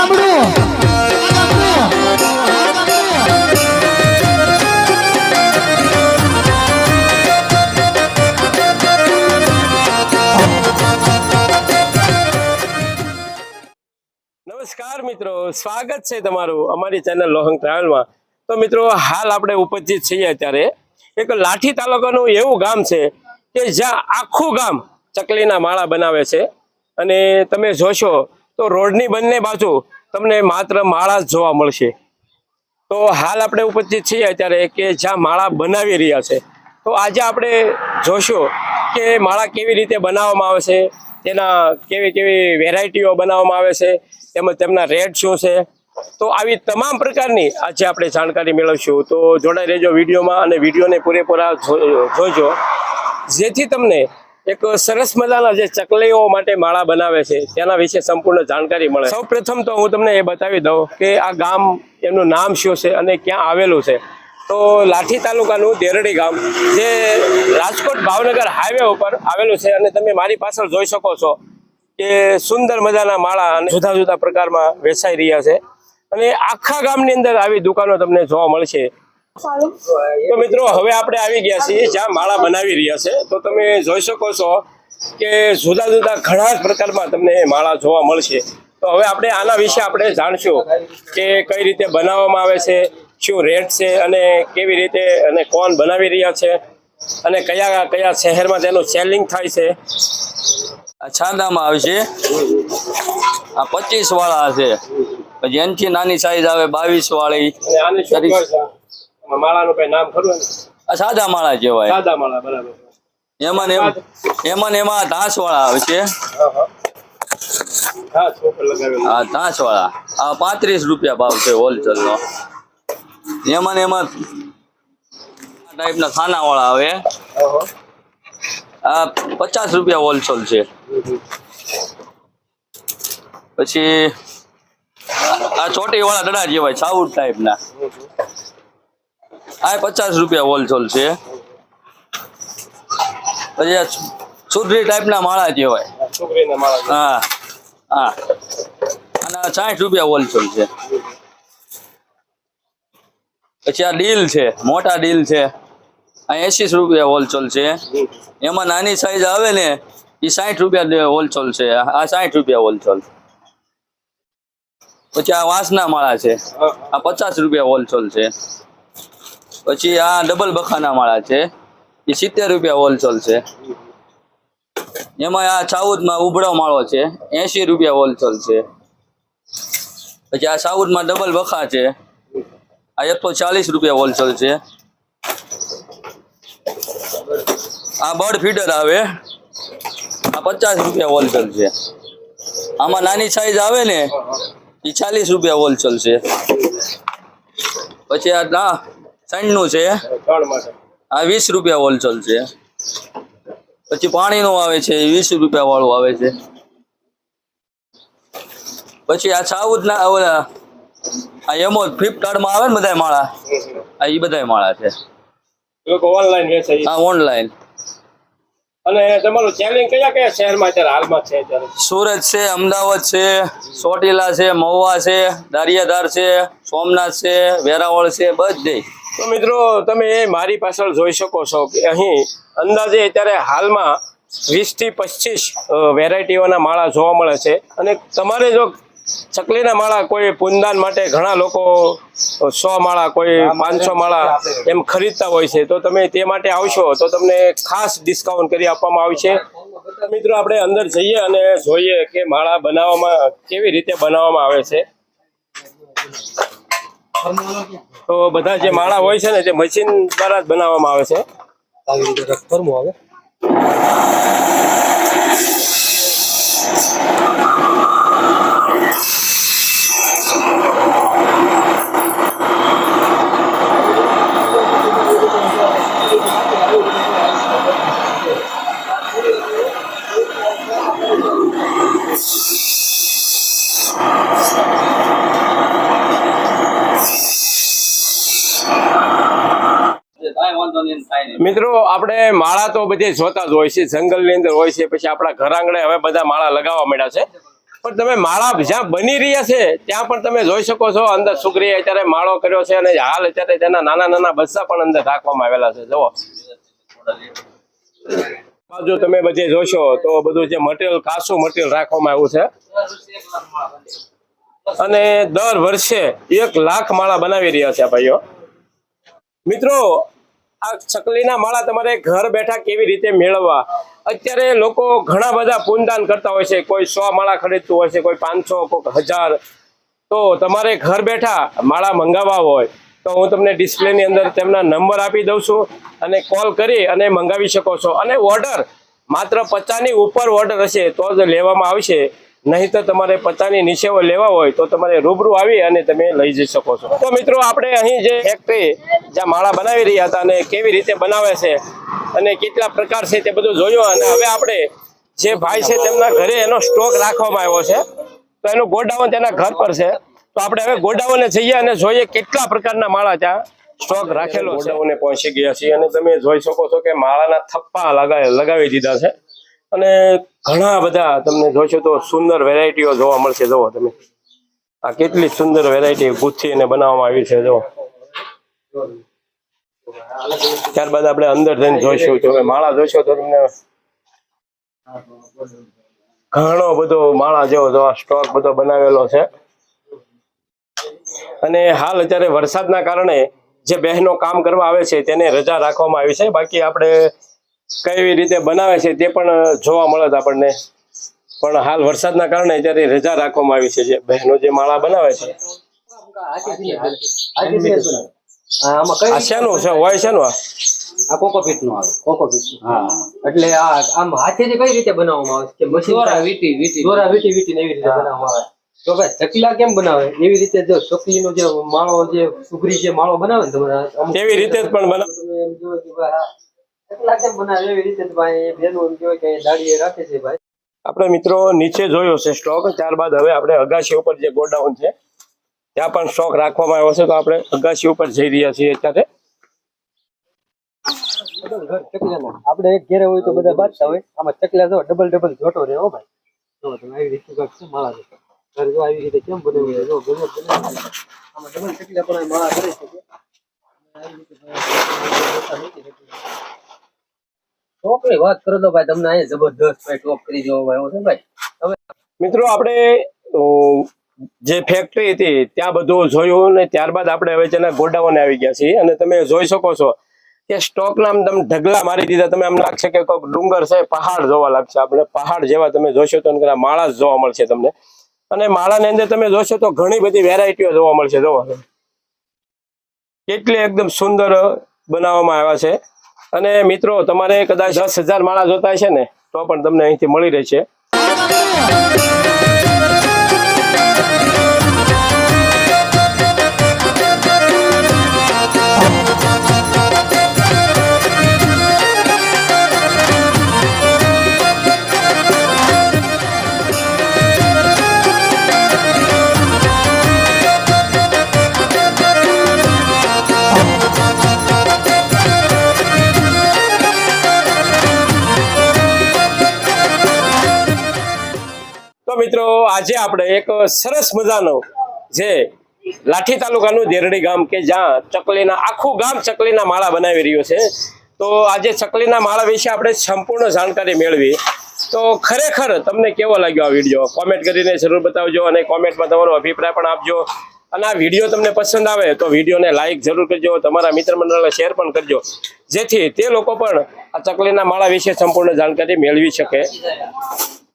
નમસ્કાર મિત્રો, સ્વાગત છે તમારું અમારી ચેનલ લોહંગ ટ્રાવેલમાં. તો મિત્રો, હાલ આપણે ઉપસ્થિત છીએ અત્યારે એક લાઠી તાલુકાનું એવું ગામ છે કે જ્યાં આખું ગામ ચકલીના માળા બનાવે છે. અને તમે જોશો તો રોડની બંને બાજુ તમને માત્ર માળા જ જોવા મળશે. તો હાલ આપણે ઉપસ્થિત છીએ અત્યારે કે જ્યાં માળા બનાવી રહ્યા છે. તો આજે આપણે જોશું કે માળા કેવી રીતે બનાવવામાં આવે છે, તેના કેવી કેવી વેરાયટીઓ બનાવવામાં આવે છે, તેમજ તેમના રેટ શું છે. તો આવી તમામ પ્રકારની આજે આપણે જાણકારી મેળવશું. તો જોડાઈ રહેજો વિડીયોમાં અને વિડીયોને પૂરેપૂરા જોજો. જેથી તમને એક સરસ મજાના જે ચકલીઓ માટે માળા બનાવે છે, તેના વિશે સંપૂર્ણ જાણકારી મળે. સૌ પ્રથમ તો હું તમને એ બતાવી દઉં કે આ ગામ એમનું નામ શું છે અને ક્યાં આવેલું છે. તો લાઠી તાલુકાનું દેરડી ગામ, જે રાજકોટ ભાવનગર હાઈવે ઉપર આવેલું છે અને તમે મારી પાછળ જોઈ શકો છો કે સુંદર મજાના માળા અને જુદા જુદા પ્રકારમાં વેચાઈ રહ્યા છે. અને આખા ગામની અંદર આવી દુકાનો તમને જોવા મળશે. તો મિત્રો હવે આપણે આવી ગયા છીએ જ્યાં માળા બનાવી રહ્યા છે. તો તમે જોઈ શકો છો કે જુદા જુદા ઘણા જ પ્રકારમાં તમને માળા જોવા મળશે. તો હવે આપણે આના વિશે આપણે જાણશું કે કઈ રીતે બનાવવામાં આવે છે શું રેટ છે અને કેવી રીતે અને કોણ બનાવી રહ્યા છે અને કયા કયા શહેરમાં તેનું સેલિંગ થાય છે. આ છાંદામાં આવશે આ પચીસ વાળા છે. પછી એનથી નાની સાઈઝ આવે બાવીસ વાળી. માળાનું કઈ નામ ખરું ને? સાદા માળા કહેવાય. સાદા માળા બરાબર. એમાં ને એમાં એમાં ધાસ વાળા આવે છે. હા ધાસ વાળા આ પાંત્રીસ રૂપિયા ભાવ છે હોલસેલ નો એમાં ને એમાં ટાઈપના ખાના વાળા આવે. આ પચાસ રૂપિયા હોલસેલ છે. પછી આ ચોટી વાળા દડા જેવાય સાઉથ ટાઈપના આ પચાસ રૂપિયા હોલસેલ છે. પછી આ સુધરી ટાઈપના માળા કહેવાય. હા હા. અને સાઠ રૂપિયા હોલસેલ છે. પછી આ ડીલ છે મોટા ડીલ છે. આ એસી રૂપિયા હોલસેલ છે. એમાં નાની સાઈઝ આવે ને એ સાઠ રૂપિયા હોલસેલ છે. આ સાઠ રૂપિયા હોલસેલ પછી આ વાંસના માળા છે. આ પચાસ રૂપિયા હોલસેલ છે. પછી આ ડબલ બખાના માળા છે. એ સિત્તેર રૂપિયા હોલસેલ છે. એમાં આ સાઉથમાં ઉભળો માળો છે. એસી રૂપિયા હોલસેલ છે. પછી આ સાઉથમાં ડબલ બખા છે. આ એકસો ચાલીસ રૂપિયા હોલસેલ છે. આ બર્ડ ફીડર આવે. આ પચાસ રૂપિયા હોલસેલ છે. આમાં નાની સાઈઝ આવે ને, એ ચાલીસ રૂપિયા હોલસેલ છે. પછી આ ના સાંજનું છે આ વીસ રૂપિયા હોલસેલ છે. પછી પાણીનું આવે છે વીસ રૂપિયા વાળું આવે છે. પછી આ સાઉથ ના ઓલા આ એમો ફ્લિપકાર્ટમાં આવે ને બધા માળા? આ એ બધા માળા છે. ઓનલાઈન વેચે ઓનલાઈન અને તમારું ચેલેન્જ કયા કયા શહેરમાં અત્યારે હાલમાં છે અત્યારે? સુરત છે અમદાવાદ છે ચોટીલા છે મહુવા છે દારિયાધાર છે સોમનાથ છે વેરાવળ છે બધે. તો મિત્રો તમે મારી પાછળ જોઈ શકો છો કે અહીં અંદાજે અત્યારે હાલમાં વીસથી પચીસ વેરાયટીઓના માળા જોવા મળે છે. અને તમારે જો ચકલીના માળા કોઈ પૂનદાન માટે ઘણા લોકો સો માળા કોઈ પાંચસો માળા એમ ખરીદતા હોય છે. તો તમે તે માટે આવશો તો તમને ખાસ ડિસ્કાઉન્ટ કરી આપવામાં આવશે મિત્રો આપણે અંદર જઈએ અને જોઈએ કે માળા બનાવવામાં કેવી રીતે બનાવવામાં આવે છે. તો બધા જે માળા હોય છે ને તે મશીન દ્વારા જ બનાવવામાં આવે છે. કાંઈ વાંધો નહીં થાય નહીં મિત્રો આપણે માળા તો બધે જોતા જ હોય છે, જંગલની અંદર હોય છે, પછી આપણા ઘર આંગણે હવે બધા માળા લગાવવા માંડ્યા છે. પણ તમે માળા જ્યાં બની રહ્યા છે, ત્યાં પણ તમે જોઈ શકો છો, અંદર સુગરીએ અત્યારે માળો કર્યો છે અને હાલ અત્યારે તેના નાના નાના બચ્ચા પણ અંદર રાખવામાં આવેલા છે. જુઓ. બાજુ તમે બધે જોશો, તો બધું જે મટીરિયલ કાસું મટીરિયલ રાખવામાં આવ્યું છે. અને દર વર્ષે એક લાખ માળા બનાવી રહ્યા છે ભાઈઓ. મિત્રો આ ચકલીના માળા તમારે ઘર બેઠા કેવી રીતે મેળવવા? અત્યારે લોકો ઘણા બધા પૂનદાન કરતા હોય છે. કોઈ સો માળા ખરીદતું હોય છે, કોઈ પાંચસો, કોઈક હજાર. તો તમારે ઘર બેઠા માળા મંગાવવા હોય, તો હું તમને ડિસ્પ્લેની અંદર તેમના નંબર આપી દઉં છું અને કોલ કરી અને મંગાવી શકો છો. અને ઓર્ડર માત્ર પચાસની ઉપર ઓર્ડર હશે, તો જ લેવામાં આવશે. નહીં તો તમારે પત્તાની નીચે લેવા હોય તો તમારે રૂબરૂ આવી અને તમે લઈ જઈ શકો છો. તો મિત્રો, આપણે અહીં જે ફેક્ટરી જ્યાં માળા બનાવી રહ્યા હતા અને કેવી રીતે બનાવે છે અને કેટલા પ્રકાર છે તે બધું જોયું અને હવે આપણે જે ભાઈ છે તેમના ઘરે એનો સ્ટોક રાખવામાં આવ્યો છે. તો એનું ગોડાઉન તેના ઘર પર છે. તો આપણે હવે ગોડાઉને જઈએ અને જોઈએ કેટલા પ્રકારના માળા ત્યાં સ્ટોક રાખેલો ગોડાઉને પહોંચી ગયા છીએ અને તમે જોઈ શકો છો કે માળાના થપ્પા લગાવી દીધા છે. અને ઘણા બધા તમને જોશો તો સુંદર વેરાયટીઓ જોવા મળશે. જુઓ તમે. આ કેટલી સુંદર વેરાયટી ગુથ્થી અને બનાવવામાં આવી છે, જુઓ. ત્યારબાદ આપણે અંદર જઈને જોઈશું. તમે માળા જોશો તો તમને ઘણો બધો માળા જેવો જો આ સ્ટોક બધો બનાવેલો છે. અને હાલ અત્યારે વરસાદના કારણે જે બહેનો કામ કરવા આવે છે તેને રજા રાખવામાં આવી છે. બાકી આપણે કઈ રીતે બનાવે છે તે પણ જોવા મળે છે આપણને. પણ હાલ વરસાદના કારણે અત્યારે રજા રાખવામાં આવી છે જે બહેનો જે માળા બનાવે છે. શેનું છે? હોય શેનું આ? આ કોકોપીટનું આવે કોકોપીટ હા. એટલે આ આમ હાથેથી કઈ રીતે બનાવવામાં આવે છે? કે મશીન દોરા વીટી વીટી. દોરા વીટી વીટી એવી રીતે બનાવવામાં આવે. તો ભાઈ ચકલા કેમ બનાવે? એવી રીતે જો ચકલીનો જે માળો જે સુગરી જે માળો બનાવે ને તમારા રીતે જ પણ બનાવ તમે એમ એવી રીતે જ કે ભાઈ આપણે મિત્રો નીચે જોયો છે સ્ટોક ત્યારબાદ હવે આપણે અગાસી ઉપર જે ગોડાઉન છે ત્યાં પણ સ્ટોક રાખવામાં આવ્યો છે તો આપણે અગાશી ઉપર જઈ રહ્યા છીએ અત્યારે. આપણે એક ઘેરે હોય તો બધા બાજતા હોય. આમાં ચકલા જો ડબલ ડબલ જોટો રહે હો ભાઈ. જો તમે આવી રીતે કાંઈક માળા છે. ઘર જો આવી રીતે કેમ બનાવી જો ગમે. આમાં ડબલ ચકલા પણ માળા કરી શકે આવી રીતે ભાઈ ટોપની વાત કરો તો ભાઈ, તમને અહીંયા જબરદસ્ત ભાઈ ટોપ કરી જેવો ભાઈ છે ભાઈ? હવે મિત્રો, આપણે જે ફેક્ટરી હતી, ત્યાં બધું જોયું અને ત્યારબાદ આપણે હવે જેના ગોડાઉન આવી ગયા છીએ. અને તમે જોઈ શકો છો કે સ્ટોકના આમ તમે ઢગલા મારી દીધા. તમે આમ લાગશે કે કોઈક ડુંગર છે, પહાડ જોવા લાગશે. આપણે પહાડ જેવા તમે જોશો તો માળા જ જોવા મળશે તમને. અને માળાની અંદર તમે જોશો તો ઘણી બધી વેરાયટીઓ જોવા મળશે. જોવા. કેટલી એકદમ સુંદર બનાવવામાં આવ્યા છે. અને મિત્રો, તમારે કદાચ દસ હજાર માળા જોતા છે ને, તો પણ તમને અહીંથી મળી રહેશે. તો મિત્રો, આજે આપણે એક સરસ મજાનો જે લાઠી તાલુકાનું દેરડી ગામ કે જ્યાં ચકલીના આખું ગામ ચકલીના માળા બનાવી રહ્યું છે. તો આજે ચકલીના માળા વિશે આપણે સંપૂર્ણ જાણકારી મેળવી. તો ખરેખર તમને કેવો લાગ્યો આ વીડિયો કોમેન્ટ કરીને જરૂર બતાવજો અને કોમેન્ટમાં તમારો અભિપ્રાય પણ આપજો. અને આ વીડિયો તમને પસંદ આવે તો વિડીયોને લાઇક જરૂર કરજો, તમારા મિત્ર મંડળને શેર પણ કરજો. જેથી તે લોકો પણ આ ચકલીના માળા વિશે સંપૂર્ણ જાણકારી મેળવી શકે.